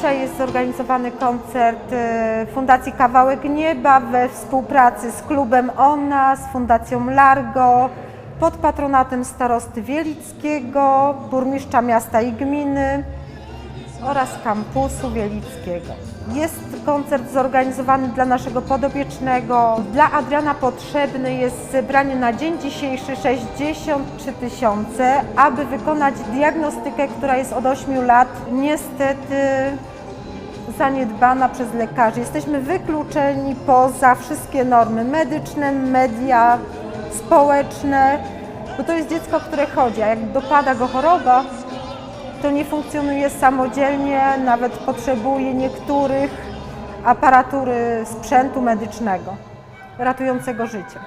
Dzisiaj jest zorganizowany koncert e, Fundacji Kawałek Nieba we współpracy z klubem ONA, z Fundacją Largo, pod patronatem starosty Wielickiego, burmistrza miasta i gminy oraz kampusu Wielickiego. Jest koncert zorganizowany dla naszego podobiecznego. Dla Adriana potrzebny jest zebranie na dzień dzisiejszy 63 tysiące, aby wykonać diagnostykę, która jest od 8 lat niestety zaniedbana przez lekarzy. Jesteśmy wykluczeni poza wszystkie normy medyczne, media, społeczne, bo to jest dziecko, które chodzi, a jak dopada go choroba, to nie funkcjonuje samodzielnie, nawet potrzebuje niektórych aparatury sprzętu medycznego ratującego życie.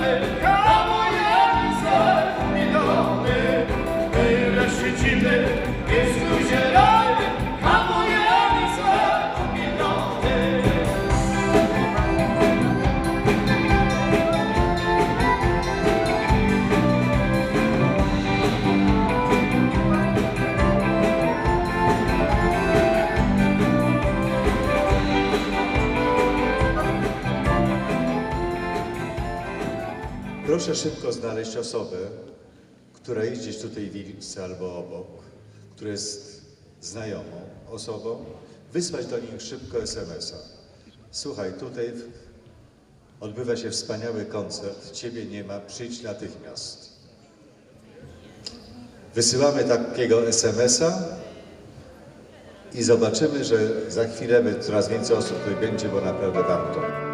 Hallelujah. Proszę szybko znaleźć osobę, która jest gdzieś tutaj w Wiliczce albo obok, która jest znajomą osobą, wysłać do nich szybko SMS-a. Słuchaj, tutaj odbywa się wspaniały koncert, ciebie nie ma, przyjdź natychmiast. Wysyłamy takiego SMS-a i zobaczymy, że za chwilę coraz więcej osób tutaj będzie, bo naprawdę warto.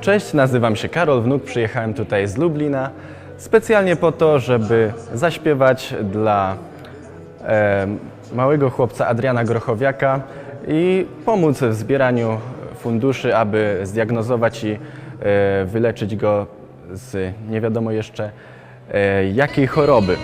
Cześć, nazywam się Karol Wnuk, przyjechałem tutaj z Lublina specjalnie po to, żeby zaśpiewać dla e, małego chłopca Adriana Grochowiaka i pomóc w zbieraniu funduszy, aby zdiagnozować i e, wyleczyć go z nie wiadomo jeszcze e, jakiej choroby.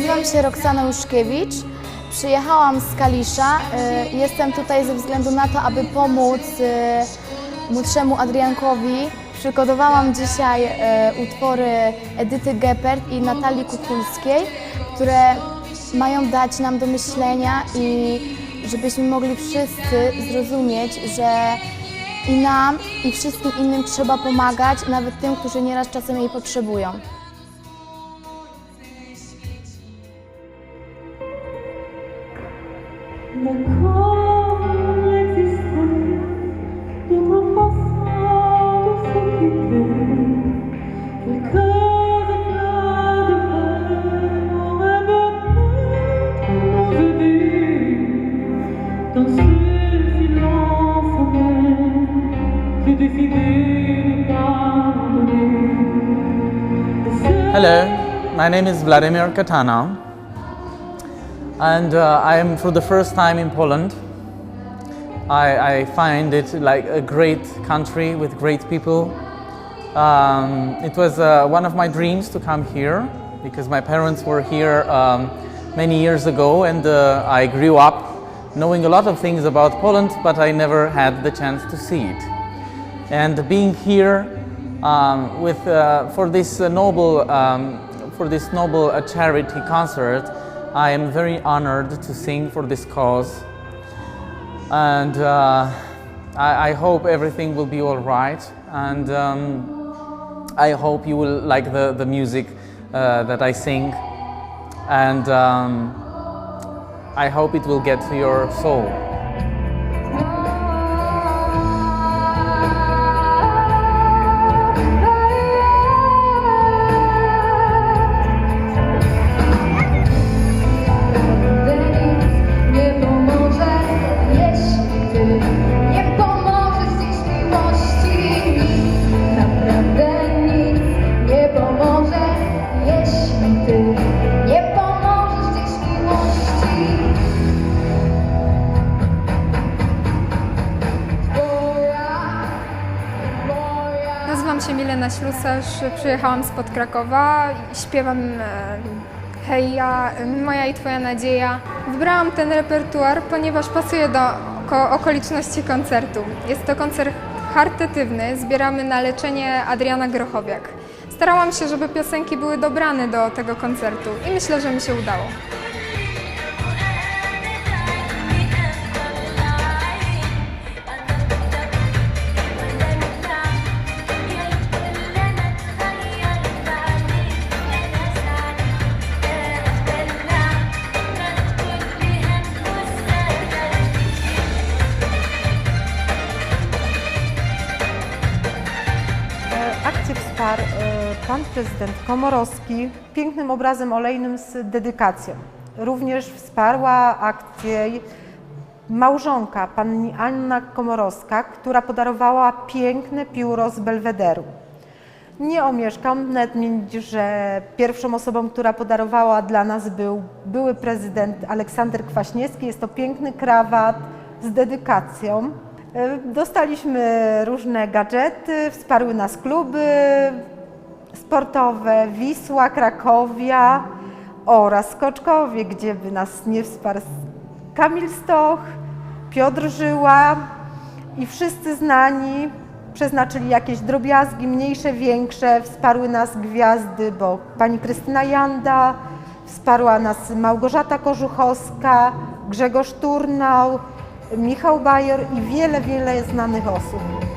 Nazywam się Roxana Łuszkiewicz. Przyjechałam z Kalisza. Y, Jestem tutaj ze względu na to, aby pomóc y, młodszemu Adriankowi. Przygotowałam dzisiaj y, utwory Edyty Geppert i Natalii Kukulskiej, które mają dać nam do myślenia i żebyśmy mogli wszyscy zrozumieć, że i nam, i wszystkim innym trzeba pomagać, nawet tym, którzy nieraz czasem jej potrzebują. Name is Vladimir Katana, and uh, I am for the first time in Poland. I, I find it like a great country with great people. Um, it was uh, one of my dreams to come here because my parents were here um, many years ago, and uh, I grew up knowing a lot of things about Poland, but I never had the chance to see it. And being here um, with uh, for this uh, noble um, for this noble charity concert, I am very honored to sing for this cause. and uh, I, I hope everything will be all right. And um, I hope you will like the, the music uh, that I sing, and um, I hope it will get to your soul. Ślusarz, przyjechałam spod Krakowa, śpiewam e, Heja, Moja i Twoja nadzieja. Wybrałam ten repertuar, ponieważ pasuje do ko- okoliczności koncertu. Jest to koncert charytatywny, zbieramy na leczenie Adriana Grochowiak. Starałam się, żeby piosenki były dobrane do tego koncertu i myślę, że mi się udało. Pan prezydent Komorowski pięknym obrazem olejnym z dedykacją. Również wsparła akcję małżonka, pani Anna Komorowska, która podarowała piękne pióro z Belwederu. Nie omieszkam nadmienić, że pierwszą osobą, która podarowała dla nas był były prezydent Aleksander Kwaśniewski. Jest to piękny krawat z dedykacją. E, Dostaliśmy różne gadżety, wsparły nas kluby sportowe Wisła, Krakowia oraz Skoczkowie, gdzie by nas nie wsparł Kamil Stoch, Piotr Żyła i wszyscy znani przeznaczyli jakieś drobiazgi, mniejsze, większe. Wsparły nas gwiazdy, bo pani Krystyna Janda, wsparła nas Małgorzata Korzuchowska, Grzegorz Turnał, Michał Bajor i wiele, wiele znanych osób.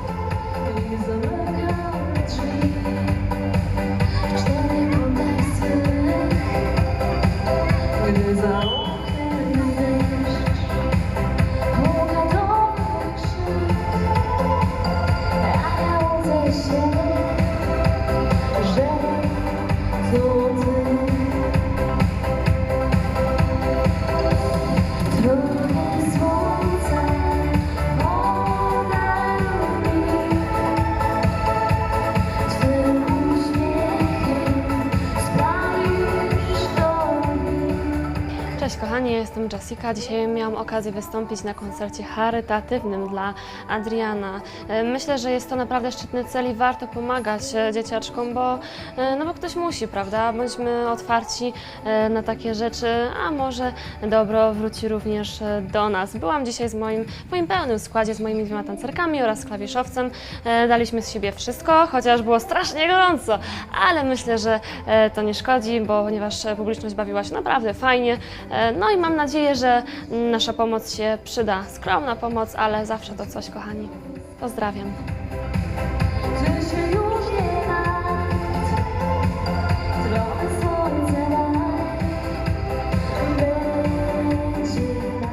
Cześć kochani, jestem Jessica. Dzisiaj miałam okazję wystąpić na koncercie charytatywnym dla Adriana. E, Myślę, że jest to naprawdę szczytny cel i warto pomagać e, dzieciaczkom, bo, e, no bo ktoś musi, prawda? Bądźmy otwarci na takie rzeczy, a może dobro wróci również do nas. Byłam dzisiaj z moim, w moim pełnym składzie, z moimi dwiema tancerkami oraz klawiszowcem. Daliśmy z siebie wszystko, chociaż było strasznie gorąco, ale myślę, że to nie szkodzi, bo ponieważ publiczność bawiła się naprawdę fajnie. E, No i mam nadzieję, że nasza pomoc się przyda. Skromna pomoc, ale zawsze to coś, kochani. Pozdrawiam.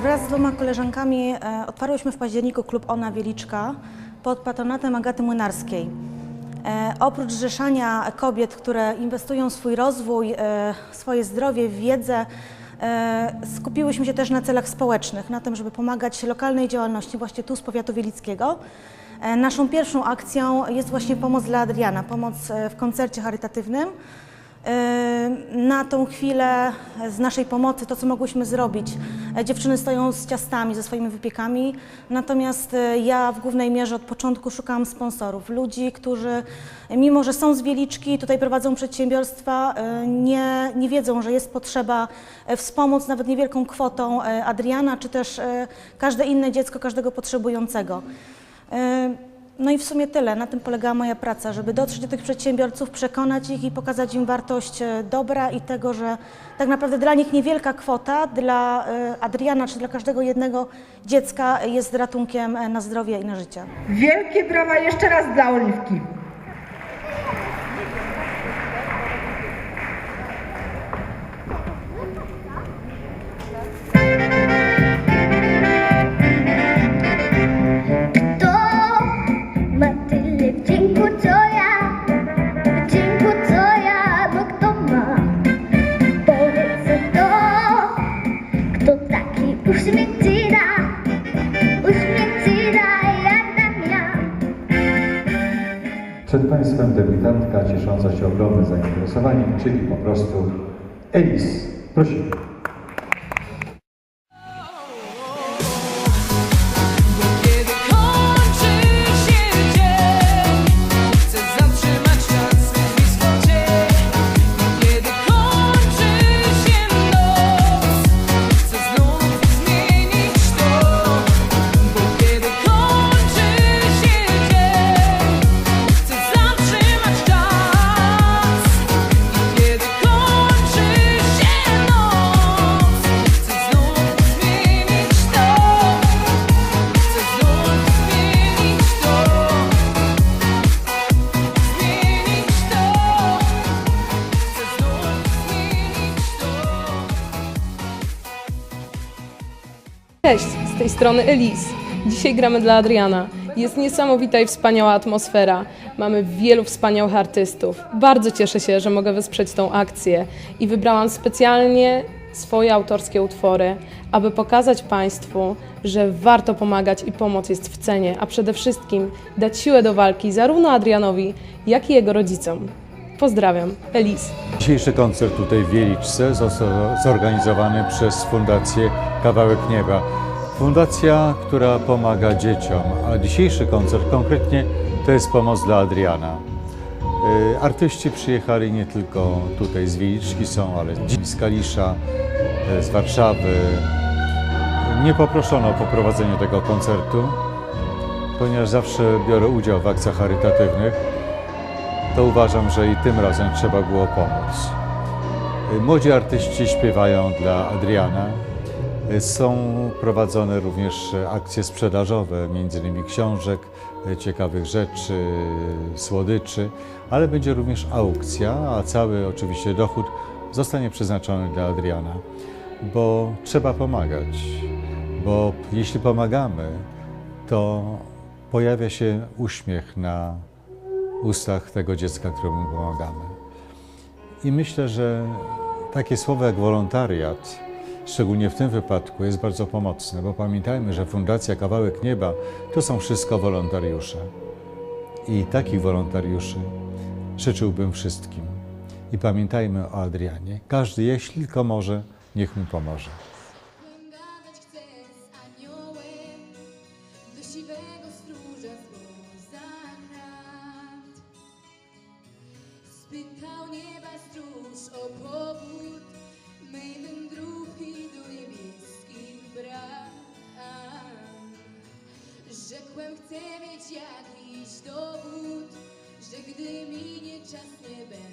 Wraz z dwoma koleżankami e, otwarłyśmy w październiku klub Ona Wieliczka pod patronatem Agaty Młynarskiej. E, oprócz zrzeszania kobiet, które inwestują w swój rozwój, swoje zdrowie, w wiedzę, skupiłyśmy się też na celach społecznych, na tym, żeby pomagać lokalnej działalności właśnie tu z powiatu wielickiego. E, naszą pierwszą akcją jest właśnie pomoc dla Adriana, pomoc e, w koncercie charytatywnym. Yy, Na tą chwilę z naszej pomocy, to co mogłyśmy zrobić, e, dziewczyny stoją z ciastami, ze swoimi wypiekami, natomiast e, ja w głównej mierze od początku szukałam sponsorów, ludzi, którzy mimo, że są z Wieliczki, tutaj prowadzą przedsiębiorstwa, e, nie, nie wiedzą, że jest potrzeba wspomóc nawet niewielką kwotą Adriana, czy też każde inne dziecko, każdego potrzebującego. No i w sumie tyle, na tym polegała moja praca, żeby dotrzeć do tych przedsiębiorców, przekonać ich i pokazać im wartość e, dobra i tego, że tak naprawdę dla nich niewielka kwota, dla e, Adriana czy dla każdego jednego dziecka jest ratunkiem e, na zdrowie i na życie. Wielkie brawa jeszcze raz dla Oliwki. Przed Państwem debiutantka ciesząca się ogromnym zainteresowaniem, czyli po prostu Elis. Prosimy. Cześć, z tej strony Elis. Dzisiaj gramy dla Adriana. Jest niesamowita i wspaniała atmosfera. Mamy wielu wspaniałych artystów. Bardzo cieszę się, że mogę wesprzeć tą akcję i wybrałam specjalnie swoje autorskie utwory, aby pokazać Państwu, że warto pomagać i pomoc jest w cenie, a przede wszystkim dać siłę do walki zarówno Adrianowi, jak i jego rodzicom. Pozdrawiam, Elis. Dzisiejszy koncert tutaj w Wieliczce został zorganizowany przez Fundację Kawałek Nieba. Fundacja, która pomaga dzieciom, a dzisiejszy koncert konkretnie to jest pomoc dla Adriana. Y, Artyści przyjechali nie tylko tutaj z Wieliczki są, ale z Kalisza, y, z Warszawy. Nie poproszono o poprowadzenie tego koncertu, ponieważ zawsze biorę udział w akcjach charytatywnych to uważam, że i tym razem trzeba było pomóc. Młodzi artyści śpiewają dla Adriana. Są prowadzone również akcje sprzedażowe, między innymi książek, ciekawych rzeczy, słodyczy, ale będzie również aukcja, a cały oczywiście dochód zostanie przeznaczony dla Adriana, bo trzeba pomagać, bo jeśli pomagamy, to pojawia się uśmiech na ustach tego dziecka, któremu pomagamy. I myślę, że takie słowo jak wolontariat, szczególnie w tym wypadku, jest bardzo pomocne, bo pamiętajmy, że Fundacja Kawałek Nieba to są wszystko wolontariusze. I takich wolontariuszy życzyłbym wszystkim. I pamiętajmy o Adrianie. Każdy, jeśli tylko może, niech mu pomoże. Siwego Spytał nieba stróż o powód mej wędrówki do niebieskich bram. Rzekłem, chcę mieć jakiś dowód, że gdy minie czas nie sam.